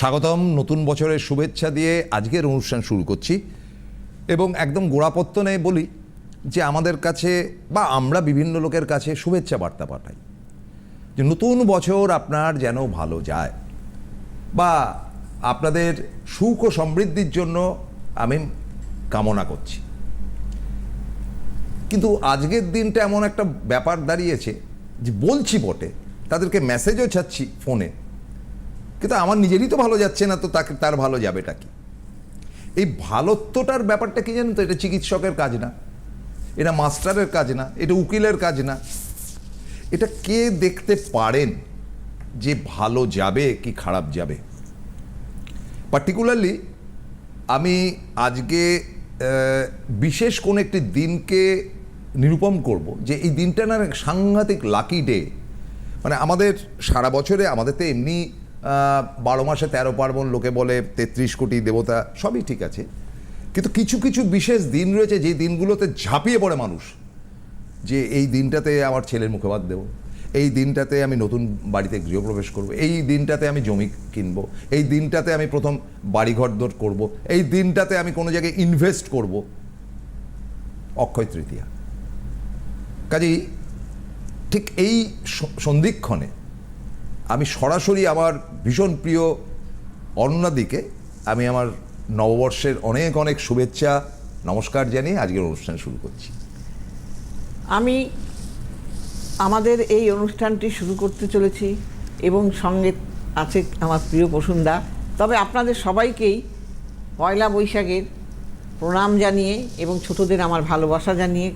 স্বাগতম নতুন বছরের শুভেচ্ছা দিয়ে আজকের অনুষ্ঠান শুরু করছি এবং একদম গোড়াপত্তনে বলি যে আমাদের কাছে বা আমরা বিভিন্ন লোকের কাছে শুভেচ্ছা বার্তা পাঠাই। যে নতুন বছর আপনার যেন ভালো যায় বা আপনাদের সুখ ও সমৃদ্ধির জন্য আমি কামনা করছি। কিন্তু আজকের দিনটা এমন একটা ব্যাপার দাঁড়িয়েছে যে বলছি বটে, তাদেরকে মেসেজও ছাড়ছি ফোনে কিন্তু আমার নিজেরই তো ভালো যাচ্ছে না, তো তাকে, তার ভালো যাবেটা কি? এই ভালোত্বটার ব্যাপারটা কি জানেন তো? এটা চিকিৎসকের কাজ না, এটা মাস্টারের কাজ না, এটা উকিলের কাজ না। এটা কে দেখতে পারেন যে ভালো যাবে কি খারাপ যাবে? পার্টিকুলারলি আমি আজকে বিশেষ কোন একটি দিনকে নিরূপম করব যে এই দিনটা না, সাংঘাতিক লাকি ডে। মানে আমাদের সারা বছরে আমাদের তো এমনি বারো মাসে তেরো পার্বণ, লোকে বলে তেত্রিশ কোটি দেবতা, সবই ঠিক আছে। কিন্তু কিছু কিছু বিশেষ দিন রয়েছে যে দিনগুলোতে ঝাঁপিয়ে পড়ে মানুষ, যে এই দিনটাতে আমার ছেলের মুখে ভাত দেবো, এই দিনটাতে আমি নতুন বাড়িতে গৃহপ্রবেশ করব, এই দিনটাতে আমি জমি কিনবো, এই দিনটাতে আমি প্রথম বাড়িঘর দর করব, এই দিনটাতে আমি কোনো জায়গায় ইনভেস্ট করব। অক্ষয় তৃতীয়া। কাজেই ঠিক এই সন্ধিক্ষণে আমি সরাসরি আমার ভীষণ প্রিয় অন্যদিকে আমি আমার নববর্ষের অনেক অনেক শুভেচ্ছা, নমস্কার জানিয়ে আজকের অনুষ্ঠান শুরু করছি। আমি আমাদের এই অনুষ্ঠানটি শুরু করতে চলেছি এবং সঙ্গে আছে আমার প্রিয় প্রসুন্দা তবে আপনাদের সবাইকেই পয়লা বৈশাখের প্রণাম জানিয়ে এবং ছোটদের আমার ভালোবাসা জানিয়ে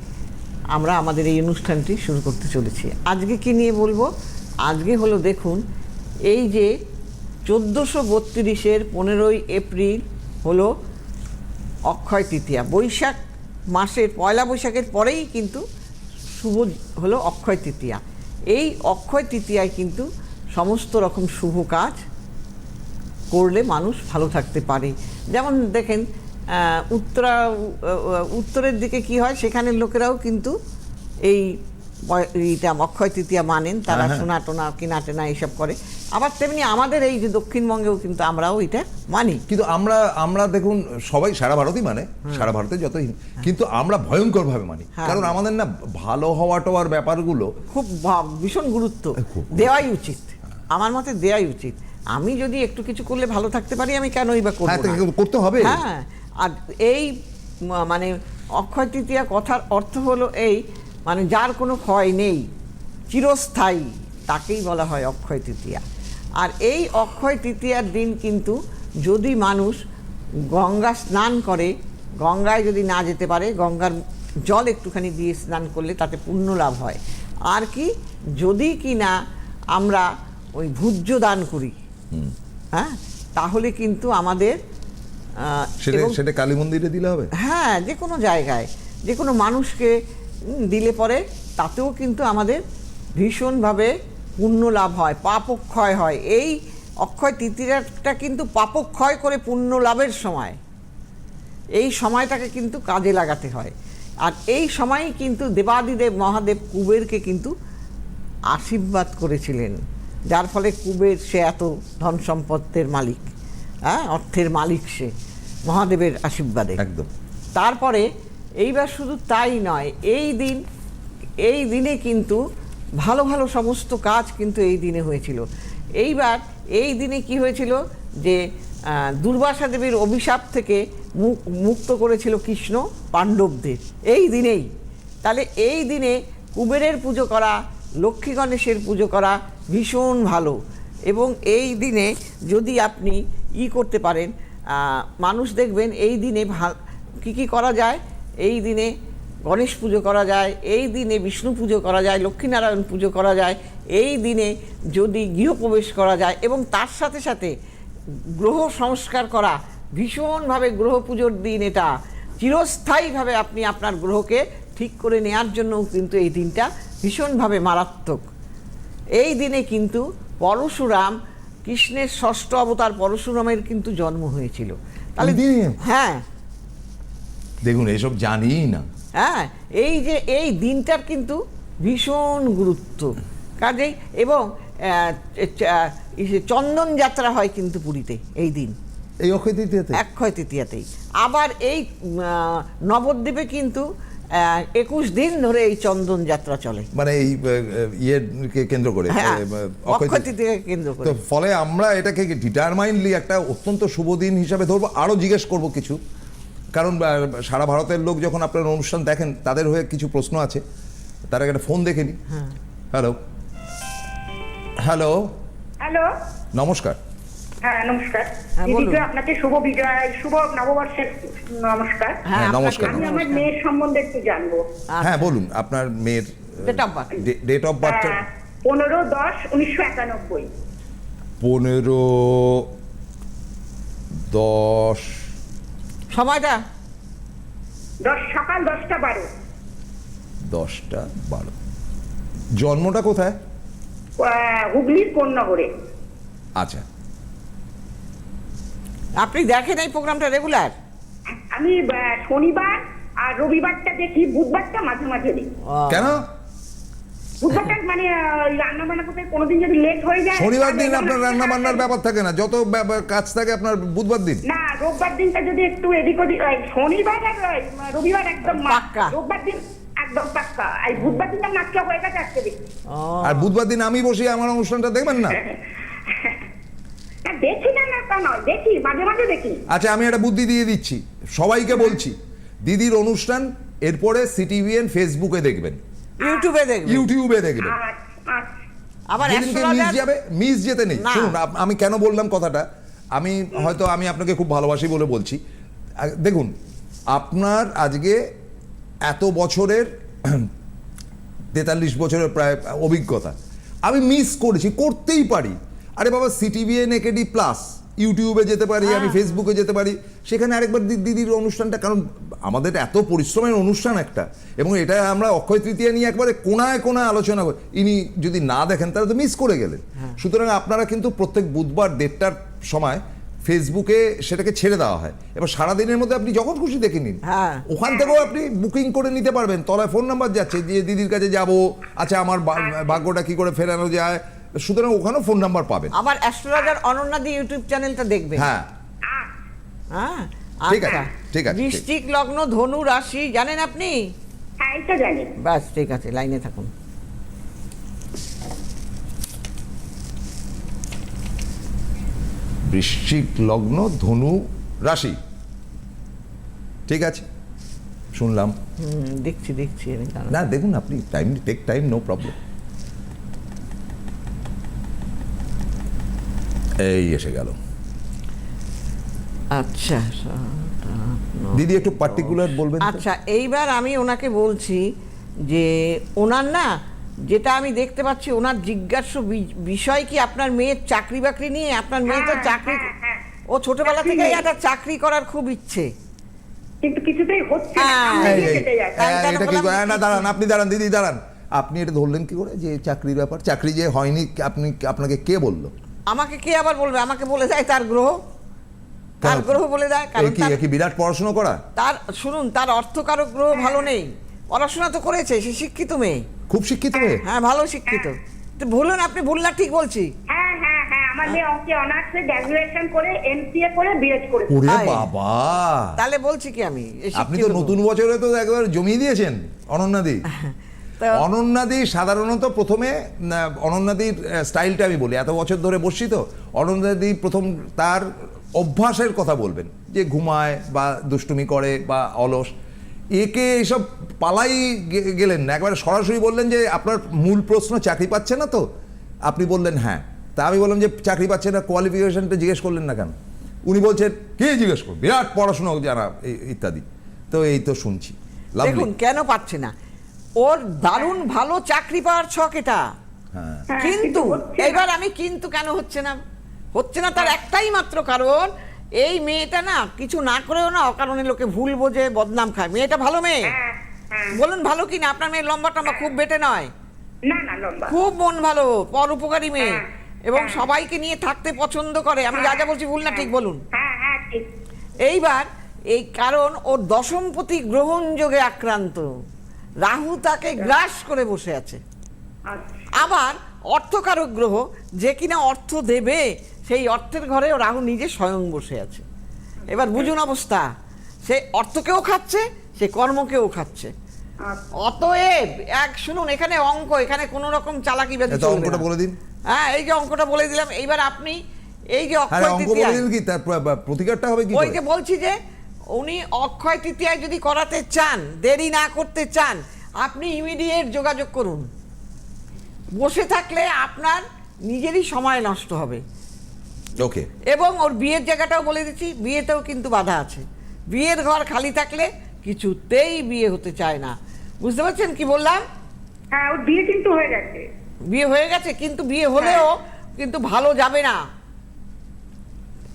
আমরা আমাদের এই অনুষ্ঠানটি শুরু করতে চলেছি। আজকে কি নিয়ে বলব? আজকে হলো দেখুন, এই যে চোদ্দোশো বত্রিশের পনেরোই এপ্রিল হলো অক্ষয় তৃতীয়া। বৈশাখ মাসের পয়লা বৈশাখের পরেই কিন্তু শুভ হলো অক্ষয় তৃতীয়া। এই অক্ষয় তৃতীয়ায় কিন্তু সমস্ত রকম শুভ কাজ করলে মানুষ ভালো থাকতে পারে। যেমন দেখেন উত্তরা উত্তরের দিকে কি হয়, সেখানের লোকেরাও কিন্তু এই অক্ষয় তৃতীয়া মানেন তারা হ্যাঁ, হ্যাঁ। সোনা টোনা কিনা টেনা এইসব করে। আবার তেমনি আমাদের এই যে দক্ষিণবঙ্গেও কিন্তু আমরাও এটা মানি। কিন্তু আমরা আমরা দেখুন সবাই সারা ভারতই মানে সারা ভারতে যত কিন্তু আমরা ভয়ঙ্কর ভাবে মানি। হ্যাঁ। কারণ আমাদের না ভালো হওয়া টওয়ার ব্যাপারগুলো খুব ভীষণ গুরুত্ব। দেওয়াই উচিত। আমার মতে দেওয়াই উচিত। আমি যদি একটু কিছু করলে ভালো থাকতে পারি আমি কেনই বা করব করতে হবে। হ্যাঁ আর এই মানে অক্ষয় তৃতীয়া কথার অর্থ হলো এই মানে যার কোনো ক্ষয় নেই চিরস্থায়ী তাকেই বলা হয় অক্ষয় তৃতীয়া। আর এই অক্ষয় তৃতীয়ার দিন কিন্তু যদি মানুষ গঙ্গা স্নান করে গঙ্গায় যদি না যেতে পারে গঙ্গার জল একটুখানি দিয়ে স্নান করলে তাতে পুণ্য লাভ হয়। আর কি যদি কি না আমরা ওই ভূজ্য দান করি হ্যাঁ তাহলে কিন্তু আমাদের সেটা কালী মন্দিরে দিলে হবে? হ্যাঁ যে কোনো জায়গায় যে কোনো মানুষকে দিলে পরে তাতেও কিন্তু আমাদের ভীষণভাবে পুণ্য লাভ হয় পাপক্ষয় হয়। এই অক্ষয় তৃতীয়াটা কিন্তু পাপক্ষয় করে পুণ্য লাভের সময়। এই সময়টাকে কিন্তু কাজে লাগাতে হয়। আর এই সময়ই কিন্তু দেবাদিদেব মহাদেব কুবেরকে কিন্তু আশীর্বাদ করেছিলেন যার ফলে কুবের সে এত ধন সম্পদের মালিক হ্যাঁ? অর্থের মালিক সে মহাদেবের আশীর্বাদে। একদম। তারপরে এইবার শুধু তাই নয়, এই দিন, এই দিনে কিন্তু ভালো ভালো সমস্ত কাজ কিন্তু এই দিনে হয়েছিল। এইবার এই দিনে কি হয়েছিল যে দুর্বাসা দেবীর অভিশাপ থেকে মুক- মুক্ত করেছিল কৃষ্ণ পাণ্ডবদের। এই দিনেই। তাহলে এই দিনে কুবেরের পুজো করা, লক্ষ্মী গণেশের পুজো করা ভীষণ ভালো। এবং এই দিনে যদি আপনি ই করতে পারেন মানুষ দেখবেন এই দিনে ভালো কী কী করা যায়? এই দিনে গণেশ পুজো করা যায় এই দিনে বিষ্ণু পুজো করা যায় লক্ষ্মীনারায়ণ পুজো করা যায় এই দিনে যদি গৃহপ্রবেশ করা যায় এবং তার সাথে সাথে গ্রহ সংস্কার করা ভীষণভাবে গ্রহ পুজোর দিন এটা। চিরস্থায়ীভাবে আপনি আপনার গ্রহকে ঠিক করে নেওয়ার জন্যও কিন্তু এই দিনটা ভীষণভাবে মারাত্মক। এই দিনে কিন্তু পরশুরাম কৃষ্ণের ষষ্ঠ অবতার পরশুরামের কিন্তু জন্ম হয়েছিল। তাহলে হ্যাঁ দেখুন এসব জানিই না। হ্যাঁ এই যে এই দিনটার কিন্তু ভীষণ গুরুত্ব। কাজেই এবং চন্দন যাত্রা হয় কিন্তু পুরীতে এই দিন। এই অক্ষয় তৃতীয়াতে? অক্ষয় তৃতীয়াতেই। আবার এই নবদ্বীপে কিন্তু একুশ দিন ধরে এই চন্দন যাত্রা চলে। মানে এই ইয়েকে কেন্দ্র করে হ্যাঁ কেন্দ্র করে। ফলে আমরা এটাকে ডিটারমাইন্ডলি একটা অত্যন্ত শুভ দিন হিসাবে ধরবো? আরও জিজ্ঞেস করব কিছু। কারণ সারা ভারতের লোক যখন আপনার অনুষ্ঠান দেখেন তাদের হয়ে কিছু প্রশ্ন আছে। তার আগে একটা ফোন দেখে নি। হ্যালো। হ্যালো। হ্যালো। নমস্কার। হ্যাঁ নমস্কার। হ্যাঁ। দিদিকে আপনাকে শুভ বিজয় শুভ নববর্ষের নমস্কার। হ্যাঁ, নমস্কার। আমি আমার মেয়ের সম্বন্ধে একটু জানব। হ্যাঁ বলুন আপনার মেয়ের ডেট অফ বার্থ হ্যাঁ, পনেরো দশ উনিশশো একানব্বই। পনেরো দশ সময়টা? দশ সকাল দশটা বারো। দশটা বারো। জন্মটা কোথায়? আহ, হুগলির কোন্নগরে। আচ্ছা। আপনি দেখেন এই প্রোগ্রামটা রেগুলার? আমি আহ, শনিবার আর রবিবারটা দেখি বুধবারটা মাঝে মাঝে দেখি। কেন? বুধবারটা মানে রান্না বান্না করতে কোনোদিন যদি লেট হয়ে যায় শনিবার দিন আপনার রান্না বান্নার ব্যাপার থাকে না। যত কাজ থাকে আপনার বুধবার দিন। না রোববার দিনটা যদি একটু এদিক ওদিক শনিবার আর রবিবার একদম পাক্কা। রোববার দিন একদম পাক্কা। এই বুধবার দিনটা নাচটা গেছে আজকে দেখি। আর বুধবার দিন আমি বসে আমার অনুষ্ঠানটা দেখবেন না? না, দেখি না না দেখি মাঝে মাঝে দেখি। আচ্ছা আমি একটা বুদ্ধি দিয়ে দিচ্ছি। সবাইকে বলছি দিদির অনুষ্ঠান এরপরে সিটিভিএন ফেসবুকে দেখবেন। ইউটিউবে দেখবেন ইউটিউবে আচ্ছা আবার মিস যাবে মিস যেতে নেই। শুনুন আমি কেন বললাম কথাটা? আমি হয়তো আমি আপনাকে খুব ভালোবাসি বলে বলছি। দেখুন আপনার আজকে এত বছরের তেতাল্লিশ বছরের প্রায় অভিজ্ঞতা। আমি মিস করেছি করতেই পারি। আরে বাবা সিটিভিএন একেডি প্লাস ইউটিউবে যেতে পারি আমি হ্যাঁ। ফেসবুকে যেতে পারি। সেখানে আরেকবার দিদির অনুষ্ঠানটা কারণ আমাদের এত পরিশ্রমের অনুষ্ঠান একটা এবং এটা আমরা অক্ষয় তৃতীয়া নিয়ে একবারে কোনায় কোনায় আলোচনা করি। ইনি যদি না দেখেন তাহলে তো মিস করে গেলেন। হ্যাঁ। সুতরাং আপনারা কিন্তু প্রত্যেক বুধবার দেড়টার সময় ফেসবুকে সেটাকে ছেড়ে দেওয়া হয়। এবার সারাদিনের মধ্যে আপনি যখন খুশি দেখে নিন। হ্যাঁ। ওখান থেকেও আপনি বুকিং করে নিতে পারবেন। তলায় ফোন নাম্বার যাচ্ছে যে দিদির কাছে যাব আচ্ছা আমার ভাগ্যটা কি করে ফেরানো যায়? সুতরাং ওখানেও ফোন নাম্বার পাবেন। আবার অ্যাস্ট্রোলজার অনন্যাদি ইউটিউব চ্যানেলটা দেখবেন। হ্যাঁ। হ্যাঁ? ঠিক আছে, আচ্ছা। ঠিক আছে, ঠিক। বৃশ্চিক লগ্ন ধনু রাশি জানেন আপনি? হ্যাঁ এটা জানি। ব্যাস ঠিক আছে লাইনে থাকুন। বৃশ্চিক লগ্ন ধনু রাশি। ঠিক আছে শুনলাম। হুম, দেখছি দেখছি না দেখুন আপনি time take time no problem এই এসে গেল। আচ্ছা দিদি একটু পার্টিকুলার বলবেন আচ্ছা এইবার আমি ওনাকে বলছি যে ওনার না যেটা আমি দেখতে পাচ্ছি ওনার জিজ্ঞাসা বিষয় কি আপনার মেয়ের চাকরি বাকরি নিয়ে? আপনার মেয়ে তো হ্যাঁ, চাকরি হ্যাঁ, হ্যাঁ। ও ছোটবেলা থেকে একটা চাকরি করার খুব ইচ্ছে। কিন্তু কিছুতেই হচ্ছে না এটা কি? না দাঁড়ান আপনি দাঁড়ান দিদি দাঁড়ান। আপনি এটা ধরলেন কি করে? যে চাকরির ব্যাপার চাকরি যে হয়নি আপনি আপনাকে কে বলল? আমাকে কে আবার বলবে? আমাকে বলে দেয় তার গ্রহ। তার গ্রহ বলে দেয় কারণ কি কি বিরাট পড়াশোনা করা? তার শুনুন তার অর্থকারক গ্রহ ভালো নেই। পড়াশোনা তো করেছে সে শিক্ষিত মেয়ে। খুব শিক্ষিত হয়ে হ্যাঁ ভালো শিক্ষিত। তো ভুলুন আপনি ভুল না ঠিক বলছি। হ্যাঁ হ্যাঁ হ্যাঁ আমার মেয়ে অঙ্কে অনার্সে গ্র্যাজুয়েশন করে এমসিএ করে বিএড করে ওরে বাবা! তাহলে বলছি কি আমি? আপনি তো নতুন বছরে তো একবার জমিয়ে দিয়েছেন অনন্যাদি অনন্যাদি সাধারণত প্রথমে অনন্যাদির স্টাইলটা আমি বলি। এত বছর ধরে বসছি তো অনন্যাদি প্রথম তার অভ্যাসের কথা বলবেন। যে ঘুমায় বা দুষ্টুমি করে বা অলস। একে এইসব পালাই গেলেন না। একবারে সরাসরি বললেন যে আপনার মূল প্রশ্ন চাকরি পাচ্ছে না তো? আপনি বললেন হ্যাঁ। তা আমি বললাম যে চাকরি পাচ্ছে না কোয়ালিফিকেশনটা জিজ্ঞেস করলেন না কেন? উনি বলছেন কে জিজ্ঞেস করুন বিরাট পড়াশোনা যারা ইত্যাদি। তো এই তো শুনছি. দেখুন কেন পাচ্ছে না? ওর দারুণ ভালো চাকরি পাওয়ার ছক এটা। হ্যাঁ। হ্যাঁ, কিন্তু হচ্ছে এবার আমি কিন্তু কেন হচ্ছে না? হচ্ছে না তার একটাই মাত্র কারণ এই মেয়েটা না কিছু না করেও না অকারণে লোকে ভুল বোঝে বদনাম খায়। মেয়েটা ভালো মেয়ে? হ্যাঁ বলুন ভালো কি না? আপনার মেয়ে লম্বা টম্বা খুব বেটে নয়? না না লম্বা। খুব মন ভালো পর উপকারী মেয়ে। এবং। সবাইকে নিয়ে থাকতে পছন্দ করে। আমি যা যা বলছি ভুল না ঠিক বলুন। হ্যাঁ হ্যাঁ ঠিক। এইবার এই কারণ ওর দশমপতি গ্রহণ যোগে আক্রান্ত। রাহু তাকে গ্রাস করে বসে আছে। আবার অর্থকারক গ্রহ যে কিনা অর্থ দেবে সেই অর্থের ঘরেও রাহু নিজে স্বয়ং বসে আছে। এবার বুঝুন অবস্থা সে অর্থকেও খাচ্ছে সে কর্মকেও খাচ্ছে। অতএব এক শুনুন এখানে অঙ্ক এখানে কোনো রকম চালাকি ব্যাধি অঙ্কটা বলে দিন। হ্যাঁ এই যে অঙ্কটা বলে দিলাম এইবার আপনি এই যে অক্ষয় প্র- প্রতিকারটা হবে কি ওই যে বলছি যে উনি অক্ষয় তৃতীয়ায় যদি করাতে চান দেরি না করতে চান আপনি ইমিডিয়েট যোগাযোগ করুন। বসে থাকলে আপনার নিজেরই সময় নষ্ট হবে। ওকে। এবং ওর বিয়ের জায়গাটাও বলে দিচ্ছি বিয়েতেও কিন্তু বাধা আছে। বিয়ের ঘর খালি থাকলে কিছুতেই বিয়ে হতে চায় না। বুঝতে পারছেন কি বললাম? হ্যাঁ ওর বিয়ে কিন্তু হয়ে গেছে। বিয়ে হয়ে গেছে কিন্তু বিয়ে হলেও কিন্তু ভালো যাবে না।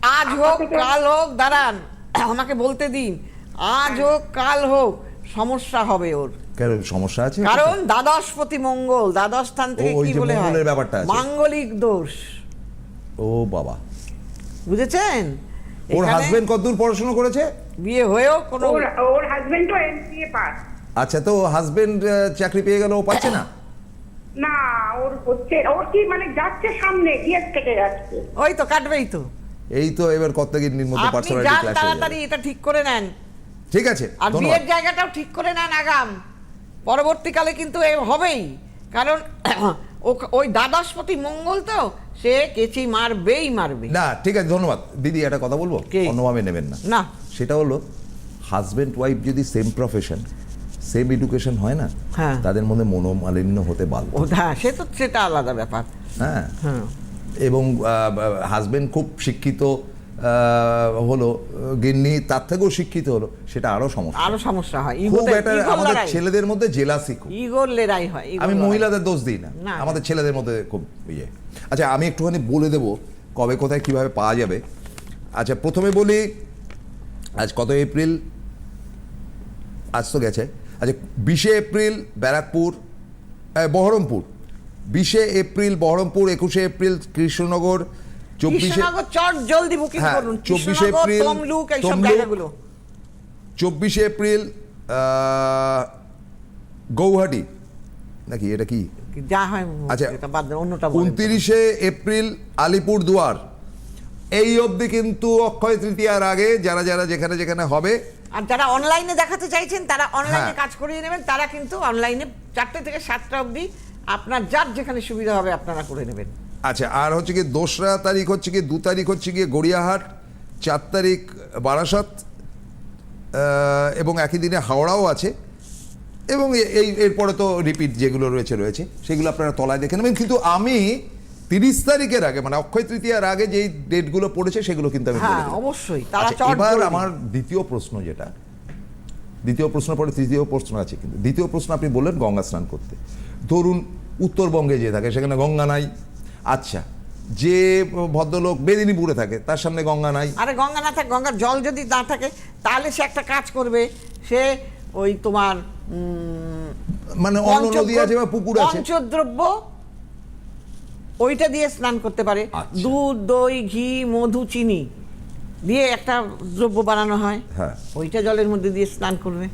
আজ হোক কাল হোক দাঁড়ান। আমাকে বলতে দিন আজ হোক কাল হোক সমস্যা হবে ওর। কেন সমস্যা আছে? কারণ দ্বাদশপতি মঙ্গল দ্বাদশ স্থান থেকে কি বলে হয়? ব্যাপারটা মাঙ্গলিক দোষ। ও বাবা। বুঝেছেন? ওর হাজবেন্ড কতদূর পড়াশোনা করেছে? বিয়ে হয়েও কোনো ওর ওর হাজবেন্ডও এমসিএ পাস। আচ্ছা তো হাজবেন্ড চাকরি পেয়ে গেল ও পাচ্ছে না? না ওর হচ্ছে ওর কি মানে যাচ্ছে সামনে গিয়ে কেটে যাচ্ছে। ওই তো কাটবেই তো। এই তো এবার কর্তাগিন্নির মধ্যে পার্সোনালিটি ক্লাস তাড়াতাড়ি এটা ঠিক করে নেন। ঠিক আছে আর বিয়ের জায়গাটাও ঠিক করে নেন আগাম। পরবর্তীকালে কিন্তু এ হবেই। কারণ ওই দ্বাদশপতি মঙ্গল তো সে কেচি মারবেই মারবে। না ঠিক আছে ধন্যবাদ। দিদি একটা কথা বলব? অন্যভাবে নেবেন না। না। সেটা হলো হাজবেন্ড ওয়াইফ যদি সেম প্রফেশন সেম এডুকেশন হয় না হ্যাঁ। তাদের মধ্যে মনোমালিন্য হতে ও হ্যাঁ সে তো সেটা আলাদা ব্যাপার। হ্যাঁ। হ্যাঁ। এবং হাজবেন্ড খুব শিক্ষিত হলো গিন্নি তার থেকেও শিক্ষিত হলো সেটা আরও সমস্যা। আরও সমস্যা হয়। খুব একটা আমাদের ছেলেদের মধ্যে জেলাসি খুব। ইগোর লড়াই হয় আমি মহিলাদের দোষ দিই না। আমাদের ছেলেদের মধ্যে খুব ইয়ে। আচ্ছা আমি একটুখানি বলে দেব কবে কোথায় কীভাবে পাওয়া যাবে। আচ্ছা প্রথমে বলি আজ কত এপ্রিল? আজ তো গেছে। আচ্ছা বিশে এপ্রিল ব্যারাকপুর বহরমপুর। বিশে এপ্রিল বহরমপুর একুশে এপ্রিল কৃষ্ণনগর চব্বিশে কৃষ্ণনগর জলদি বুকিং হ্যাঁ, করুন। 24 এপ্রিল, চব্বিশে এপ্রিল গৌহাটি। নাকি এটা কি? আচ্ছা। উনত্রিশে এপ্রিল আলিপুর দুয়ার এই অবধি কিন্তু অক্ষয় তৃতীয়ার আগে যারা যারা যেখানে যেখানে হবে। আর যারা অনলাইনে দেখাতে চাইছেন তারা অনলাইনে হ্যাঁ। কাজ করিয়ে নেবেন। তারা কিন্তু অনলাইনে চারটে থেকে সাতটা অবধি আপনার যার যেখানে সুবিধা হবে আপনারা করে নেবেন। আচ্ছা আর হচ্ছে কি দোসরা তারিখ হচ্ছে কি দু তারিখ হচ্ছে গিয়ে গড়িয়াহাট চার তারিখ বারাসাত এবং একই দিনে হাওড়াও আছে। এবং এই এরপরে তো রিপিট যেগুলো রয়েছে রয়েছে সেগুলো আপনারা তলায় দেখে নেবেন। কিন্তু আমি তিরিশ তারিখের আগে মানে অক্ষয় তৃতীয়ার আগে যেই ডেটগুলো পড়েছে সেগুলো কিন্তু আমি হ্যাঁ। অবশ্যই আচ্ছা, এবার আমার দ্বিতীয় প্রশ্ন যেটা দ্বিতীয় প্রশ্ন পরে তৃতীয় প্রশ্ন আছে কিন্তু দ্বিতীয় প্রশ্ন আপনি বললেন গঙ্গা স্নান করতে। ধরুন উত্তরবঙ্গে যে থাকে সেখানে গঙ্গা নাই। আচ্ছা যে ভদ্রলোক মেদিনীপুরে থাকে তার সামনে গঙ্গা নাই। আরে গঙ্গা না থাকে গঙ্গার জল যদি না থাকে তাহলে সে একটা কাজ করবে। সে ওই তোমার মানে অন্য নদী আছে বা পুকুর আছে। পঞ্চদ্রব্য ওইটা দিয়ে স্নান করতে পারে। আচ্ছা। দুধ দই ঘি মধু চিনি দিয়ে একটা দ্রব্য বানানো হয়। হ্যাঁ। ওইটা জলের মধ্যে দিয়ে স্নান করবে।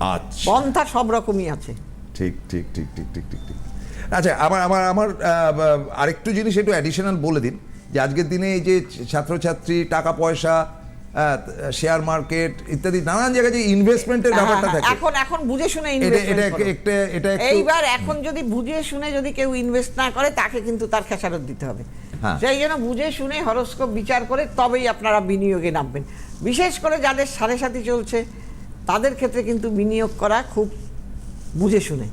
আচ্ছা। পন্থা সব রকমই আছে। ঠিক ঠিক ঠিক ঠিক ঠিক ঠিক ঠিক। আচ্ছা আমার আমার আমার আরেকটু জিনিস একটু অ্যাডিশনাল বলে দিন যে আজকের দিনে এই যে ছাত্রছাত্রী টাকা পয়সা শেয়ার মার্কেট ইত্যাদি নানান জায়গায় যে ইনভেস্টমেন্টের হ্যাঁ, ব্যাপারটা হ্যাঁ, থাকে। এখন এখন বুঝে শুনে এটা ইনভেস্ট এটা একটা এটা একটু এইবার এখন যদি বুঝে শুনে যদি কেউ ইনভেস্ট না করে তাকে কিন্তু তার খেসারত দিতে হবে। হ্যাঁ। সেই জন্য বুঝে শুনে হরস্কোপ বিচার করে তবেই আপনারা বিনিয়োগে নামবেন। বিশেষ করে যাদের সাড়ে সাথী চলছে তাদের ক্ষেত্রে কিন্তু বিনিয়োগ করা খুব বুঝে শুনে।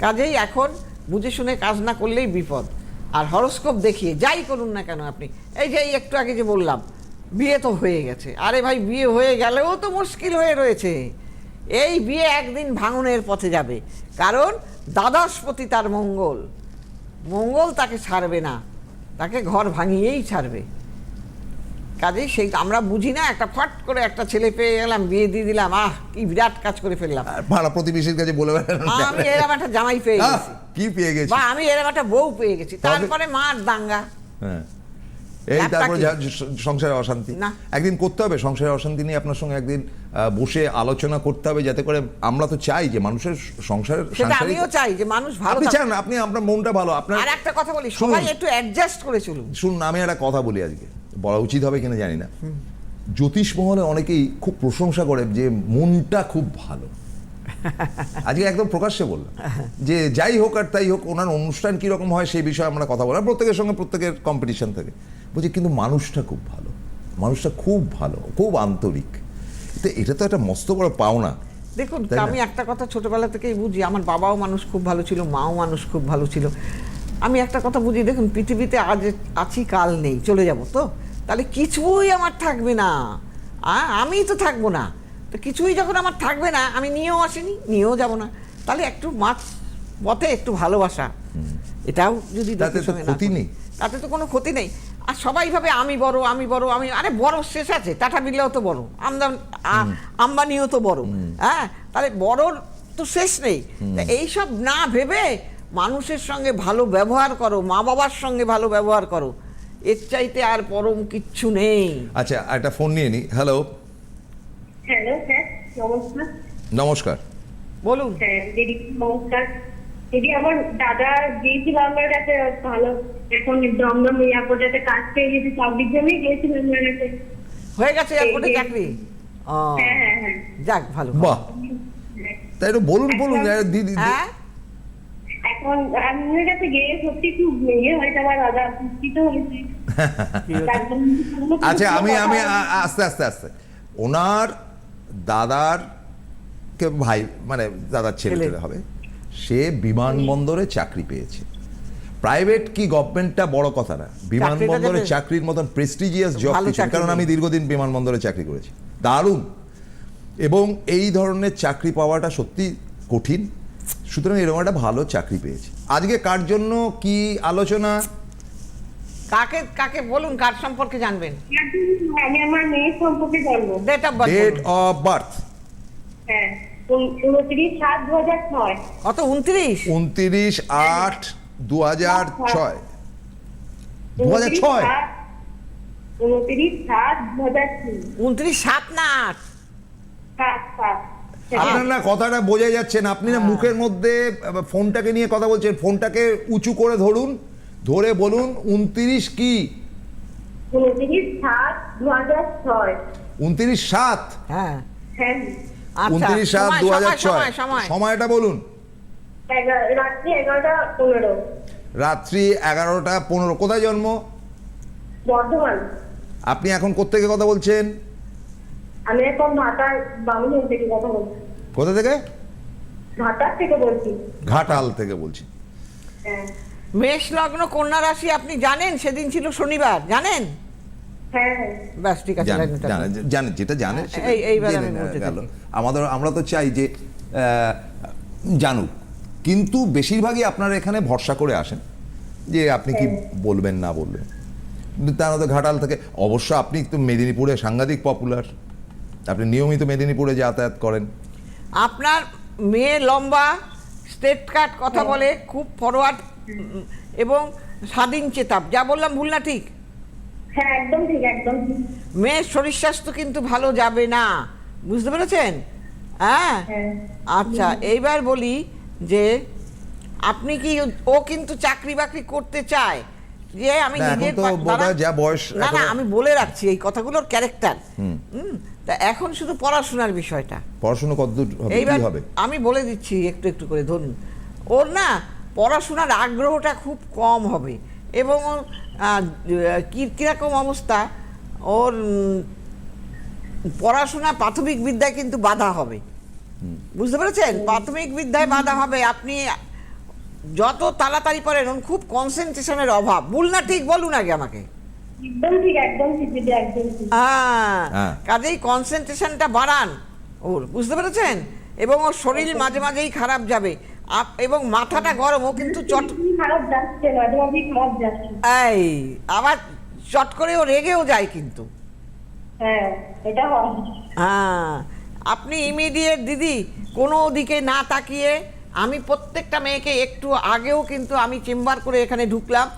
কাজেই এখন বুঝে শুনে কাজ না করলেই বিপদ। আর হরস্কোপ দেখিয়ে যাই করুন না কেন আপনি। এই যে একটু আগে যে বললাম, বিয়ে তো হয়ে গেছে। আরে ভাই, বিয়ে হয়ে গেলেও তো মুশকিল হয়ে রয়েছে। এই বিয়ে একদিন ভাঙনের পথে যাবে। কারণ দ্বাদশপতি তার মঙ্গল। মঙ্গল তাকে ছাড়বে না। তাকে ঘর ভাঙিয়েই ছাড়বে। কাজেই সেই আমরা বুঝি না একটা ফট করে একটা ছেলে পেয়ে গেলাম বিয়ে দিয়ে দিলাম আহ কি বিরাট কাজ করে ফেললাম। পাড়া প্রতিবেশীর কাছে বলে আমি এরকম একটা জামাই পেয়ে গেছি। কি পেয়ে গেছি? বা আমি এরকম একটা বউ পেয়ে গেছি। তারপরে মার দাঙ্গা। হ্যাঁ। এই তারপরে সংসারে অশান্তি। একদিন করতে হবে সংসারে অশান্তি নিয়ে আপনার সঙ্গে একদিন বসে আলোচনা করতে হবে যাতে করে আমরা তো চাই যে মানুষের সাংসারিক- আমিও চাই যে মানুষ ভালো আপনি। চান আপনি আপনার মনটা ভালো আপনার আর একটা কথা বলি। সবাই একটু অ্যাডজাস্ট করে চলুন। শুনুন আমি একটা কথা বলি আজকে। বলা উচিত হবে কিনা জানি না। জ্যোতিষ মহলে অনেকেই খুব প্রশংসা করে যে মনটা খুব ভালো। আজকে একদম প্রকাশ্যে বললাম যে যাই হোক আর তাই হোক ওনার অনুষ্ঠান কীরকম হয় সেই বিষয়ে আমরা কথা বললাম প্রত্যেকের সঙ্গে প্রত্যেকের কম্পিটিশন থাকে। বলছি কিন্তু মানুষটা খুব ভালো। মানুষটা খুব ভালো খুব আন্তরিক। তো এটা তো একটা মস্ত বড় পাওনা। দেখুন আমি একটা কথা ছোটবেলা থেকেই বুঝি আমার বাবাও মানুষ খুব ভালো ছিল মাও মানুষ খুব ভালো ছিল। আমি একটা কথা বুঝি দেখুন পৃথিবীতে আজ আছি কাল নেই চলে যাব তো? তাহলে কিছুই আমার থাকবে না। আ- আমিই তো থাকব না। তো কিছুই যখন আমার থাকবে না আমি নিয়েও আসিনি নিয়েও যাব না। তাহলে একটু মাছ পথে একটু ভালোবাসা। এটাও যদি ক্ষতি নেই। তাতে তো কোনো ক্ষতি নেই। আর সবাই ভাবে আমি বড় আমি বড় আমি আরে বড় শেষ আছে টাটা বিড়লাও তো বড়। আমদান আম্বানিও তো বড়। হ্যাঁ? তাহলে বড়র তো শেষ নেই। এইসব না ভেবে মানুষের সঙ্গে ভালো ব্যবহার করো মা বাবার সঙ্গে ভালো ব্যবহার করো। এর চাইতে আর পরম কিচ্ছু নেই। আচ্ছা একটা ফোন নিয়ে নি। হ্যালো হ্যালো স্যার নমস্কার। নমস্কার। বলুন। হ্যাঁ দিদি নমস্কার। দিদি আমার দাদা গিয়েছিল আমার কাছে ভালো। এখন দমদম এয়ারপোর্টে কাজ পেয়ে গেছে চাকরির জন্যই গিয়েছিল আমার কাছে। হয়ে গেছে এয়ারপোর্টে চাকরি? হ্যাঁ হ্যাঁ যাক ভালো। বাহ। তাই একটু বলুন বলুন দিদি হ্যাঁ? এখন আমার কাছে গিয়ে সত্যি খুব ইয়ে হয়েছে আমার দাদা খুশিত হয়েছে আচ্ছা আমি আমি আস্তে আস্তে আস্তে। ওনার দাদার কে ভাই মানে দাদার ছেলে ছেলে। হবে। সে বিমানবন্দরে চাকরি পেয়েছে। প্রাইভেট কি গভর্নমেন্টটা বড় কথা না। বিমানবন্দরে চাকরির মতন প্রেস্টিজিয়াস জব কারণ আমি দীর্ঘদিন বিমানবন্দরে চাকরি করেছি। দারুণ। এবং এই ধরনের চাকরি পাওয়াটা সত্যি কঠিন। সুতরাং এরকম একটা ভালো চাকরি পেয়েছে। আজকে কার জন্য কি আলোচনা? কাকে কাকে বলুন কার সম্পর্কে জানবেন? আমি আমার মেয়ের সম্পর্কে জানব। Date of birth date of হ্যাঁ কত উনত্রিশ? উনত্রিশ আট দু হাজার ছয়। দু হাজার ছয়। উনত্রিশ সাত না আট? সাত সাত। আপনার না কথাটা বোঝা যাচ্ছে না। আপনি না মুখের মধ্যে ফোনটাকে নিয়ে কথা বলছেন। ফোনটাকে উঁচু করে ধরুন। ধরে বলুন উনত্রিশ কি? উনত্রিশ সাত উনত্রিশ সাত? হ্যাঁ। হ্যাঁ। আচ্ছা দু হাজার ছয়। সময় সময়। সময়টা বলুন। রাত্রি এগারোটা পনেরো। রাত্রি এগারোটা পনেরো। কোথায় জন্ম? বর্ধমান। আপনি এখন কোত্থেকে কথা বলছেন? আমি এখন থেকে কথা বলছি। কোথা থেকে? থেকে বলছি। ঘাটাল থেকে বলছি। হ্যাঁ। মেষ লগ্ন কন্যা রাশি আপনি জানেন? সেদিন ছিল শনিবার জানেন? হ্যাঁ হ্যাঁ। ব্যাস ঠিক আছে জানেন যেটা জানেন। আমাদের আমরা তো চাই যে আহ, জানুক। কিন্তু বেশিরভাগই আপনারা এখানে ভরসা করে আসেন যে আপনি কি বলবেন না বলবেন। তার মধ্যে ঘাটাল থেকে অবশ্য আপনি তো মেদিনীপুরে সাংঘাতিক পপুলার। আপনি নিয়মিত মেদিনীপুরে যাতায়াত করেন? আপনার মেয়ে লম্বা স্টেট কাট কথা হ্যাঁ। বলে খুব ফরওয়ার্ড এবং স্বাধীন চেতাব যা বললাম ভুল না ঠিক? হ্যাঁ একদম ঠিক একদম মেয়ের শরীর স্বাস্থ্য কিন্তু ভালো যাবে না। বুঝতে পেরেছেন? হ্যাঁ? হ্যাঁ। আচ্ছা এইবার বলি যে আপনি কি ও কিন্তু চাকরি বাকরি করতে চায়? যে আমি নিজের। যা বয়স না না আমি বলে রাখছি এই কথাগুলোর ক্যারেক্টার হুম? তা এখন শুধু পড়াশোনার বিষয়টা। পড়াশুনো কতদূর হবে? এইবার কি হবে? আমি বলে দিচ্ছি একটু একটু করে ধরুন। ওর না পড়াশোনার আগ্রহটা খুব কম হবে এবং ওর, কি কীরকম অবস্থা? ওর পড়াশোনা প্রাথমিক বিদ্যায় কিন্তু বাধা হবে। বুঝতে পেরেছেন? প্রাথমিক বিদ্যায় বাধা হবে। আপনি যত তাড়াতাড়ি পারেন খুব কনসেন্ট্রেশনের অভাব। ভুল না ঠিক বলুন আগে আমাকে। হ্যাঁ হ্যাঁ। কাজেই কনসেন্ট্রেশনটা বাড়ান। ওর বুঝতে পেরেছেন? এবং ওর শরীর মাঝে মাঝেই খারাপ যাবে। এবং মাথাটা গরম ও কিন্তু চট এই আবার চট করে ও রেগেও যায় কিন্তু। হ্যাঁ এটা হয়। হ্যাঁ আপনি ইমিডিয়েট দিদি কোনো দিকে না তাকিয়ে আমি প্রত্যেকটা মেয়েকে একটু আগেও কিন্তু আমি চেম্বার করে এখানে ঢুকলাম।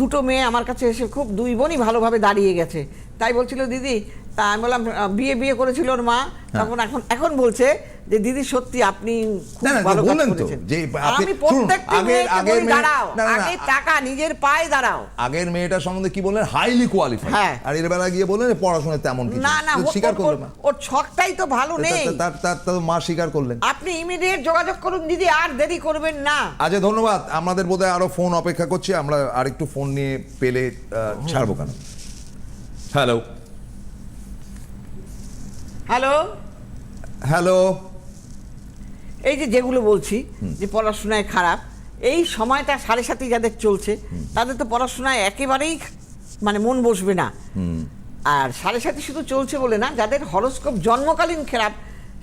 দুটো মেয়ে আমার কাছে এসে খুব দুই বোনই ভালোভাবে দাঁড়িয়ে গেছে। তাই বলছিল দিদি তা আমি বললাম বিয়ে বিয়ে করেছিল ওর মা তখন এখন এখন বলছে যে দিদি সত্যি আপনি হ্যাঁ। ভালো বললেন তো, যে আপনি- আমি প্রত্যেকটি মেয়েকে বলি দাঁড়াও না, না, না, আগে টাকা নিজের পায়ে দাঁড়াও। আগের মেয়েটার সম্বন্ধে কি বললেন? হাইলি কোয়ালিফাইড হ্যাঁ। আর এর বেলা গিয়ে বললেন পড়াশোনায় তেমন কিছু না না স্বীকার করলেন ওর- না। ওর ছকটাই তো ভালো নেই। তার তার তার মা স্বীকার করলেন। আপনি ইমিডিয়েট যোগাযোগ করুন দিদি আর দেরি করবেন না। আচ্ছা ধন্যবাদ। আমাদের বোধহয় আরও ফোন অপেক্ষা করছি আমরা আরেকটু ফোন নিয়ে পেলে আহ, ছাড়বো কেন? Hello hello? হ্যালো। এই যে যেগুলো বলছি যে পড়াশোনায় খারাপ এই সময়টা সাড়ে সাথে যাদের চলছে তাদের তো পড়াশোনায় একেবারেই মানে মন বসবে না। আর সাড়ে সাথে শুধু চলছে বলে না যাদের হরস্কোপ জন্মকালীন খারাপ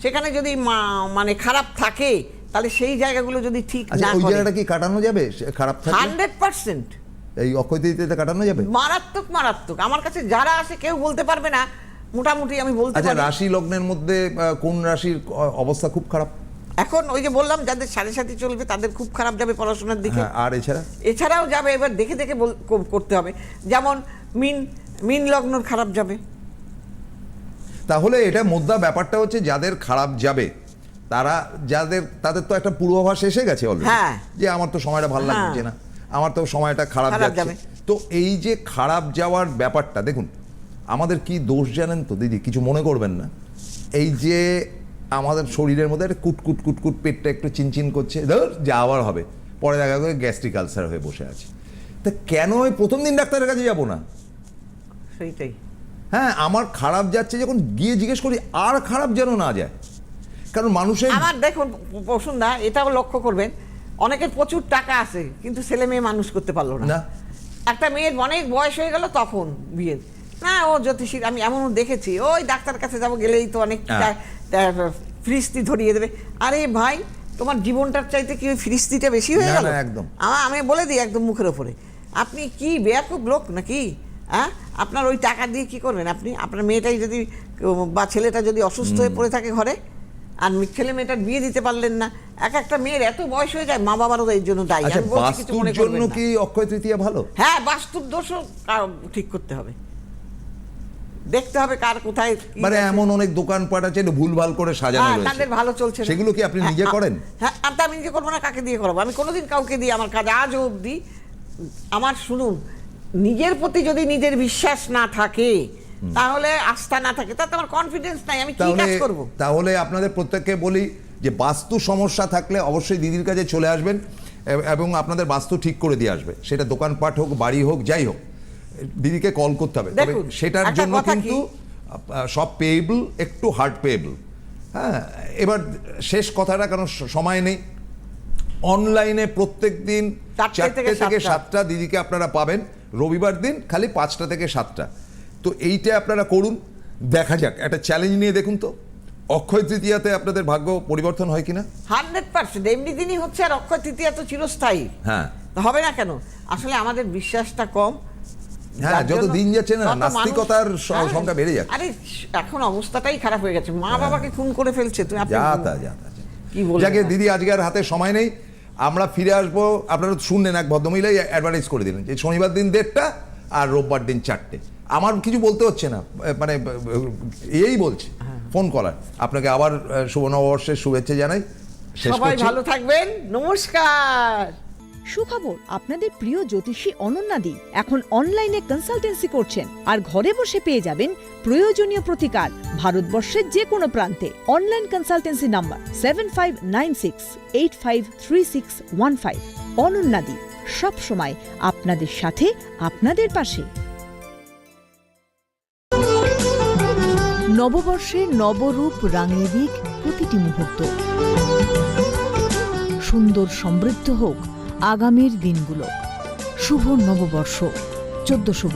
সেখানে যদি মা- মানে খারাপ থাকে তাহলে সেই জায়গাগুলো যদি ঠিক আচ্ছা না ওই জায়গাটা কি কাটানো যাবে? খারাপ হান্ড্রেড পার্সেন্ট। এই অক্ষয় তৃতীয়াতে কাটানো যাবে? মারাত্মক মারাত্মক। আমার কাছে যারা আসে কেউ বলতে পারবে না মোটামুটি আমি বলতে আচ্ছা পারি। রাশি লগ্নের মধ্যে কোন রাশির অবস্থা খুব খারাপ? এখন ওই যে বললাম যাদের সাড়ে সাথে চলবে তাদের খুব খারাপ যাবে পড়াশোনার দিকে। হ্যাঁ আর এছাড়া? এছাড়াও যাবে এবার দেখে দেখে করতে হবে। যেমন মিন মিন লগ্নর খারাপ যাবে। তাহলে এটা মোদ্দা ব্যাপারটা হচ্ছে যাদের খারাপ যাবে তারা যাদের তাদের তো একটা পূর্বাভাস এসে গেছে অলরেডি হ্যাঁ। যে আমার তো সময়টা ভালো হ্যাঁ। লাগছে না আমার তো সময়টা খারাপ যাচ্ছে। যাবে। তো এই যে খারাপ যাওয়ার ব্যাপারটা দেখুন আমাদের কি দোষ জানেন তো? দিদি কিছু মনে করবেন না। এই যে আমাদের শরীরের মধ্যে একটা কুটকুট কুট কুট কুট পেটটা একটু চিনচিন করছে ধর যা আবার হবে। পরে দেখা গেল গ্যাস্ট্রিক আলসার হয়ে বসে আছে। তা কেন ওই প্রথম দিন ডাক্তারের কাছে যাব না? সেইটাই। হ্যাঁ আমার খারাপ যাচ্ছে যখন গিয়ে জিজ্ঞেস করি আর খারাপ যেন না যায়। কারণ মানুষের আমার দেখুন বসুন্ধা এটাও লক্ষ্য করবেন অনেকের প্রচুর টাকা আছে কিন্তু ছেলে মেয়ে মানুষ করতে পারল না। না। একটা মেয়ের অনেক বয়স হয়ে গেল তখন বিয়ে না ও জ্যোতিষীর আমি এমনও দেখেছি। ওই ডাক্তার কাছে যাব গেলেই তো অনেক হ্যাঁ। ফ্রিস্তি ধরিয়ে দেবে। আরে ভাই তোমার জীবনটার চাইতে কি ওই ফ্রিস্তিটা বেশি হয়ে গেল? একদম। আমা- আমি বলে দিই একদম মুখের ওপরে। আপনি কি বেয়াকুব লোক নাকি? হ্যাঁ? আপনার ওই টাকা দিয়ে কি করবেন আপনি? আপনার মেয়েটাই যদি বা ছেলেটা যদি অসুস্থ হয়ে পড়ে থাকে ঘরে আর ছেলে মেয়েটার বিয়ে দিতে পারলেন না এক একটা মেয়ের এত বয়স হয়ে যায় মা বাবারও এর জন্য দায়ী। আচ্ছা মনে জন্য কি অক্ষয় তৃতীয়া ভালো? হ্যাঁ বাস্তুর দোষও ঠিক করতে হবে। দেখতে হবে কার কোথায় মানে এমন অনেক দোকানপাট আছে ভুলভাল করে সাজানো হ্যাঁ রয়েছে। তাদের ভালো চলছে সেগুলো কি আপনি হ্যাঁ, নিজে করেন? হ্যাঁ আর তা আমি নিজে করব না কাকে দিয়ে করব? আমি কোনোদিন কাউকে দিয়ে আমার কাজ আজও অবধি আমার শুনুন নিজের প্রতি যদি নিজের বিশ্বাস না থাকে তাহলে আস্থা না থাকে। তাতে আমার কনফিডেন্স নাই আমি কি কাজ করব? তাহলে আপনাদের প্রত্যেককে বলি যে বাস্তু সমস্যা থাকলে অবশ্যই দিদির কাছে চলে আসবেন এবং আপনাদের বাস্তু ঠিক করে দিয়ে আসবে। সেটা দোকানপাট হোক বাড়ি হোক যাই হোক। দিদিকে কল করতে হবে। তবে সেটার জন্য কিন্তু সব পেয়েবল একটু হার্ড পেয়েবল হ্যাঁ এবার শেষ কথাটা কারণ সময় নেই। অনলাইনে প্রত্যেক দিন চারটে থেকে। সাতটা। দিদিকে আপনারা পাবেন। রবিবার দিন খালি পাঁচটা থেকে সাতটা। তো এইটা আপনারা করুন। দেখা যাক একটা চ্যালেঞ্জ নিয়ে দেখুন তো। অক্ষয় তৃতীয়াতে আপনাদের ভাগ্য পরিবর্তন হয় কিনা? Hundred percent. এমনি দিনই হচ্ছে আর অক্ষয় তৃতীয়া তো চিরস্থায়ী। হ্যাঁ। হবে না কেন? আসলে আমাদের বিশ্বাসটা কম। হ্যাঁ, যত দিন যাচ্ছে না, নাস্তিকতার হ্যাঁ, সংখ্যা বেড়ে যাচ্ছে। আরে এখন অবস্থাটাই খারাপ হয়ে গেছে। মা বাবাকে খুন করে ফেলছে আপনি যা তা যা তা, যাকে দিদি আজকে আর হাতে সময় নেই। আমরা ফিরে আসব। আপনারা শুনলেন এক ভদ্রমহিলাই অ্যাডভার্টাইজ করে দিলেন যে শনিবার দিন দেড়টা আর রোববার দিন চারটে। আমার কিছু বলতে হচ্ছে না। মানে এই বলছে। হ্যাঁ। ফোন করার। আপনাকে আবার শুভ নববর্ষের শুভেচ্ছা জানাই। সবাই ভালো থাকবেন। নমস্কার। সুখবর, আপনাদের প্রিয় জ্যোতিষী অনন্যাদি এখন অনলাইনে কনসালটেন্সি করছেন আর ঘরে বসে পেয়ে যাবেন প্রয়োজনীয় প্রতিকার ভারতবর্ষের যে কোনো প্রান্তে online consultancy number seven five nine six eight five three six one five অনন্যাদি সবসময় আপনাদের সাথে, আপনাদের পাশে। নববর্ষে নবরূপ রাঙিয়ে দিক প্রতিটি মুহূর্ত। সুন্দর সমৃদ্ধ হোক। আগামীর দিনগুলো। শুভ নববর্ষ চোদ্দশো